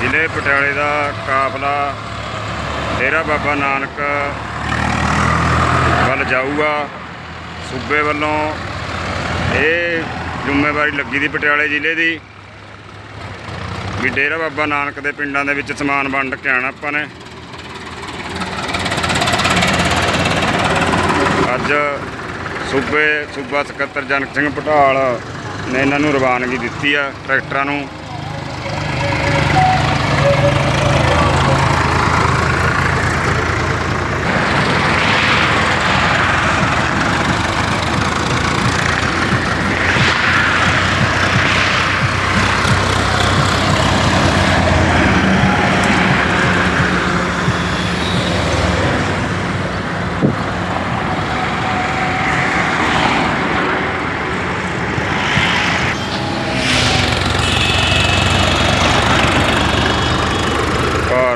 ਜ਼ਿਲ੍ਹੇ ਪਟਿਆਲੇ ਦਾ ਕਾਫਲਾ ਡੇਰਾ ਬਾਬਾ ਨਾਨਕ ਵੱਲ ਜਾਊਗਾ। ਸੂਬੇ ਵੱਲੋਂ ਇਹ ਜ਼ਿੰਮੇਵਾਰੀ ਲੱਗੀ ਦੀ ਪਟਿਆਲੇ ਜ਼ਿਲ੍ਹੇ ਦੀ ਵੀ ਡੇਰਾ ਬਾਬਾ ਨਾਨਕ ਦੇ ਪਿੰਡਾਂ ਦੇ ਵਿੱਚ ਸਮਾਨ ਵੰਡ ਕੇ ਆਣਾ ਆਪਾਂ ਨੇ। ਅੱਜ ਸੂਬੇ, ਸੂਬਾ ਸਕੱਤਰ ਜਨਕ ਸਿੰਘ ਪਟਾਲ ਨੇ ਇਹਨਾਂ ਨੂੰ ਰਵਾਨਗੀ ਦਿੱਤੀ ਆ ਟਰੈਕਟਰਾਂ ਨੂੰ। Thank you.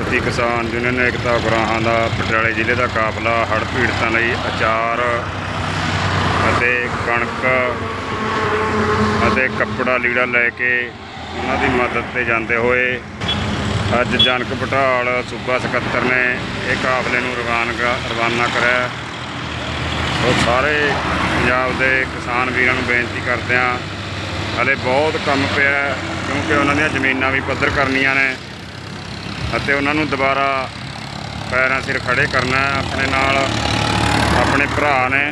ਭਾਰਤੀ ਕਿਸਾਨ ਯੂਨੀਅਨ ਏਕਤਾ ਗੁਰਾਹਾਂ ਦਾ ਪਟਿਆਲੇ ਜ਼ਿਲ੍ਹੇ ਦਾ ਕਾਫਲਾ, ਹੜ੍ਹ ਪੀੜਤਾਂ ਲਈ ਅਚਾਰ ਅਤੇ ਕਣਕ ਅਤੇ ਕੱਪੜਾ ਲੀੜਾ ਲੈ ਕੇ ਉਹਨਾਂ ਦੀ ਮਦਦ ਤੇ ਜਾਂਦੇ ਹੋਏ ਅੱਜ ਜਨਕ ਪਟਾਲ ਸੂਬਾ ਸਕੱਤਰ ਨੇ ਇਹ ਕਾਫਲੇ ਨੂੰ ਰਵਾਨਗਾ, ਰਵਾਨਾ ਕਰਿਆ। ਉਹ ਸਾਰੇ ਪੰਜਾਬ ਦੇ ਕਿਸਾਨ ਵੀਰਾਂ ਨੂੰ ਬੇਨਤੀ ਕਰਦੇ ਹਾਂ ਹਲੇ ਬਹੁਤ ਕੰਮ ਪਿਆ ਕਿਉਂਕਿ ਉਹਨਾਂ ਦੀਆਂ ਜ਼ਮੀਨਾਂ ਵੀ ਪੱਧਰ ਕਰਨੀਆਂ ਨੇ। ਅਤੇ ਉਹਨਾਂ ਨੂੰ ਦੁਬਾਰਾ ਪੈਰਾਂ ਸਿਰ ਖੜੇ ਕਰਨਾ ਆਪਣੇ ਨਾਲ ਆਪਣੇ ਭਰਾ ਨੇ